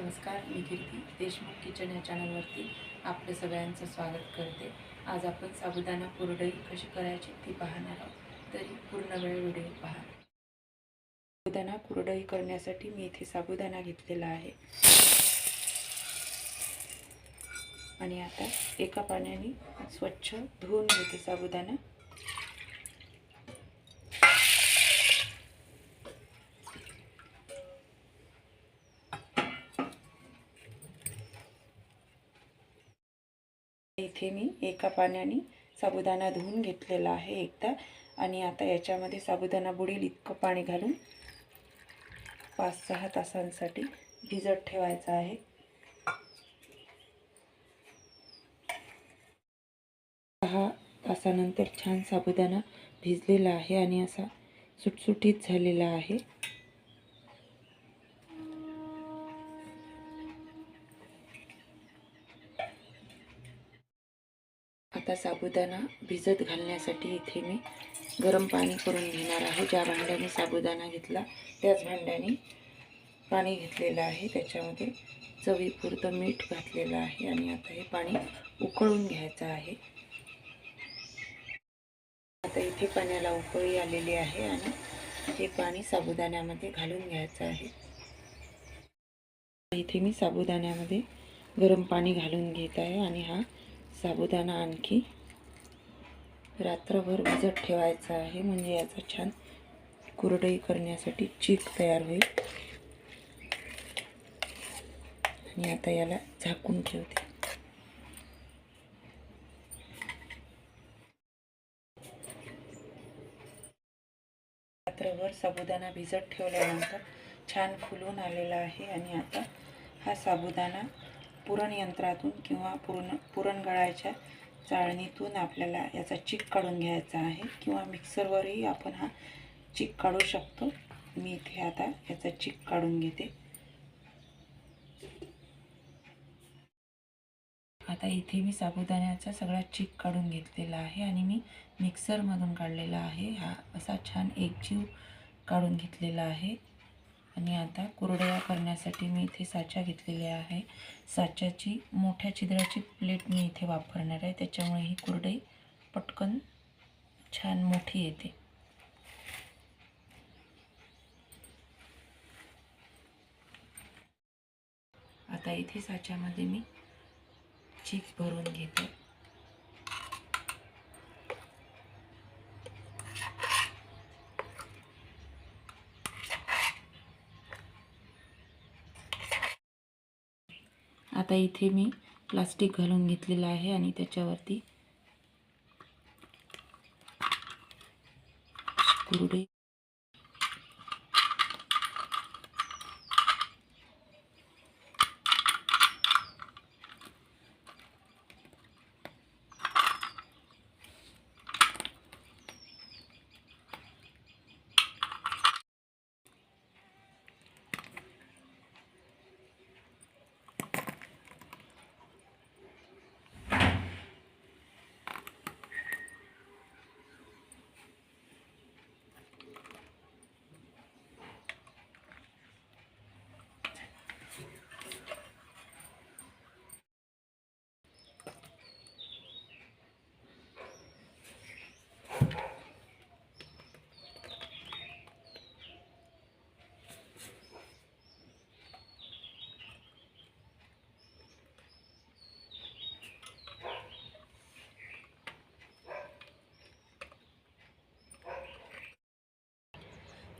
नमस्कार मी कीर्ती देशमुख किचन या चॅनलवरती आपलं सगळ्यांचं स्वागत करते. आज आपण साबुदाणा कुरडई कशी करायची ती पाहणार आहोत. तरी पूर्ण वेळ व्हिडिओ पहा. साबुदाणा कुरडई करण्यासाठी मी इथे साबुदाणा घेतलेला आहे. आणि आता एका पाण्याने स्वच्छ धुवून घेते साबुदाणा. इथे मी एका पाण्याने साबुदाणा धुवून घेतलेला आहे एकदा. आणि आता याच्यामध्ये साबुदाणा बुडेल इतकं पाणी घालून पाच सहा तासांसाठी भिजत ठेवायचं आहे. सहा तासानंतर छान साबुदाणा भिजलेला आहे आणि असा सुटसुटीत झालेला आहे. आता साबुदाणा भिजत घालण्यासाठी इथे मी गरम पाणी करून घेणार आहे. ज्या भांड्याने साबुदाणा घेतला त्याच भांड्याने पाणी घेतलेलं आहे. त्याच्यामध्ये चवीपुरतं मीठ घातलेलं आहे आणि आता हे पाणी उकळून घ्यायचं आहे. आता इथे पाण्याला उकळी आलेली आहे आणि हे पाणी साबुदाण्यामध्ये घालून घ्यायचं आहे. इथे मी साबुदाण्यामध्ये गरम पाणी घालून घेत आहे आणि हा साबुदाणा आणखी. रात्रभर भिजत ठेवायचा आहे म्हणजे याचा छान कुरडई करण्यासाठी चीक तयार होईल. आणि आता याला झाकून ठेवते. रात्रभर साबुदाणा भिजत ठेवल्यानंतर छान फुलून आलेला आहे. आणि आता हा साबुदाणा पुरणयंत्रातून किंवा पुरण पुरणगळाच्या चाळणीतून आपल्याला याचा चिक काढून घ्यायचा आहे किंवा मिक्सरवरही आपण हा चिक काढू शकतो. मी इथे आता याचा चिक काढून घेते. आता इथे मी साबुदाण्याचा सगळा चिक काढून घेतलेला आहे आणि मी मिक्सरमधून काढलेला आहे. हा असा छान एकजीव काढून घेतलेला आहे. आणि आता कुरडया करण्यासाठी मी इथे साचा घेतलेल्या आहे. साच्याची मोठ्या छिद्राची प्लेट मी इथे वापरणार आहे. त्याच्यामुळे ही कुरडई पटकन छान मोठी येते. आता इथे साच्यामध्ये मी चीज भरून घेते. आता इथे मी प्लास्टिक घालून घेतलेलं आहे आणि त्याच्यावरती कुरडे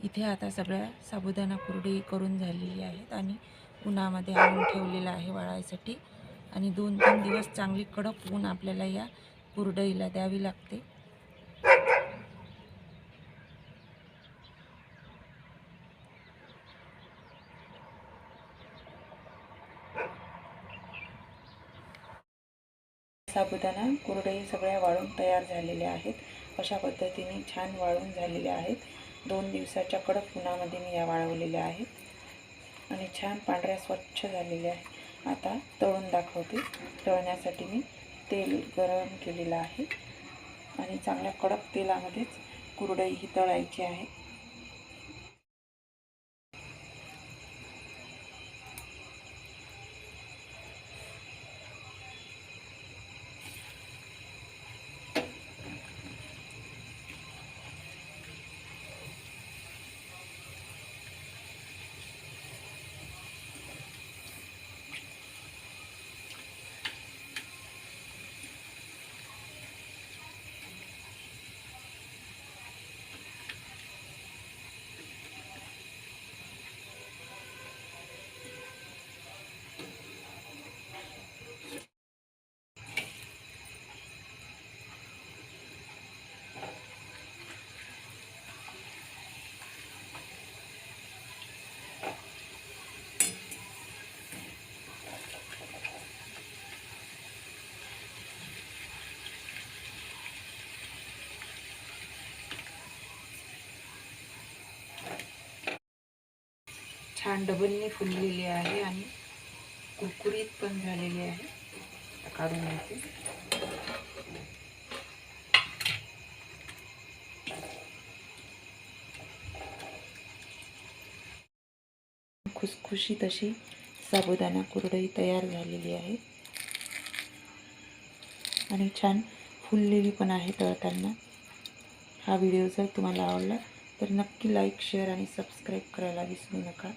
इथे आता सगळ्या साबुदाणा कुरडई करून झालेली आहेत आणि उन्हामध्ये आणून ठेवलेलं आहे वाळायसाठी आणि दोन तीन दिवस चांगली कडक ऊन आपल्याला या कुरडईला द्यावी लागते. साबुदाणा कुरडई सगळ्या वाळून तयार झालेल्या आहेत. अशा पद्धतीने छान वाळून झालेल्या आहेत. दोन दिवसाच्या कडक उन्हामध्ये मी या वाळवलेल्या आहेत. आणि छान पांढऱ्या स्वच्छ झालेल्या आहेत. आता तळून दाखवते. तळण्यासाठी मी तेल गरम केलेलं आहे. आणि चांगल्या कडक तेलामध्येच कुरडई ही तळायची आहे. छान डबलने फुललेली आहे आणि कुरकुरीत पण झालेली आहे. काढून घेते. खुसखुशीत अशी साबुदाणा कुरडई तयार झालेली आहे. आणि छान फुललेली पण आहे तळताना. हा व्हिडिओ जर तुम्हाला आवडला तर नक्की लाईक शेअर आणि सबस्क्राईब करायला विसरू नका.